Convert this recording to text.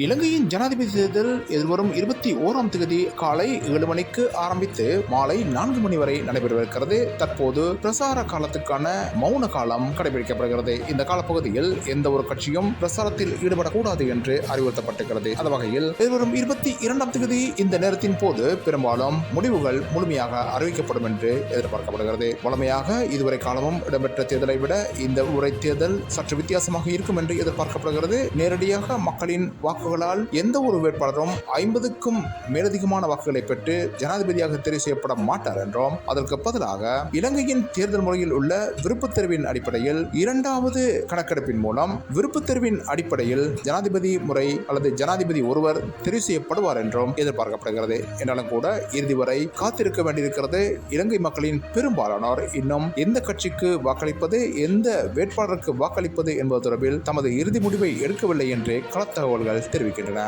இலங்கையின் ஜனாதிபதி தேர்தல் எதிர்வரும் இருபத்தி ஓராம் தேதி காலை ஏழு மணிக்கு ஆரம்பித்து மாலை நான்கு மணி வரை நடைபெறவிருக்கிறது. தற்போது பிரசார காலத்துக்கான மௌன காலம் கடைபிடிக்கப்படுகிறது. இந்த காலப்பகுதியில் எந்த ஒரு கட்சியும் பிரசாரத்தில் ஈடுபடக்கூடாது என்று அறிவுறுத்தப்பட்டிருக்கிறது. அந்த வகையில் எதிர்வரும் இருபத்தி இரண்டாம் தேதி இந்த நேரத்தின் போது பெரும்பாலும் முடிவுகள் முழுமையாக அறிவிக்கப்படும் என்று எதிர்பார்க்கப்படுகிறது. வளமையாக இதுவரை காலமும் இடம்பெற்ற தேர்தலை விட இந்த உரை தேர்தல் சற்று வித்தியாசமாக இருக்கும் என்று எதிர்பார்க்கப்படுகிறது. நேரடியாக மக்களின் வாக்கு வாக்குகளால் எந்த ஒரு வேட்பாளரும் ஐம்பதுக்கும் மேலதிகமான வாக்குகளை பெற்று ஜனாதிபதியாக தெரிவு செய்யப்பட மாட்டார் என்றும் அதற்கு பதிலாக இலங்கையின் தேர்தல் முறையில் உள்ள விருப்பத் தேர்வின் அடிப்படையில் இரண்டாவது கணக்கெடுப்பின் மூலம் விருப்பத் தெரிவின் அடிப்படையில் ஜனாதிபதி முறை அல்லது ஜனாதிபதி ஒருவர் தெரிவு செய்யப்படுவார் என்றும் எதிர்பார்க்கப்படுகிறது. என்றாலும் கூட இறுதி வரை காத்திருக்க வேண்டியிருக்கிறது இலங்கை மக்களின் பெரும்பாலானோர். இன்னும் எந்த கட்சிக்கு வாக்களிப்பது எந்த வேட்பாளருக்கு வாக்களிப்பது என்பது தொடர்பில் தமது இறுதி முடிவை எடுக்கவில்லை என்று களத்தகவல்கள் தெரிவிக்கின்றன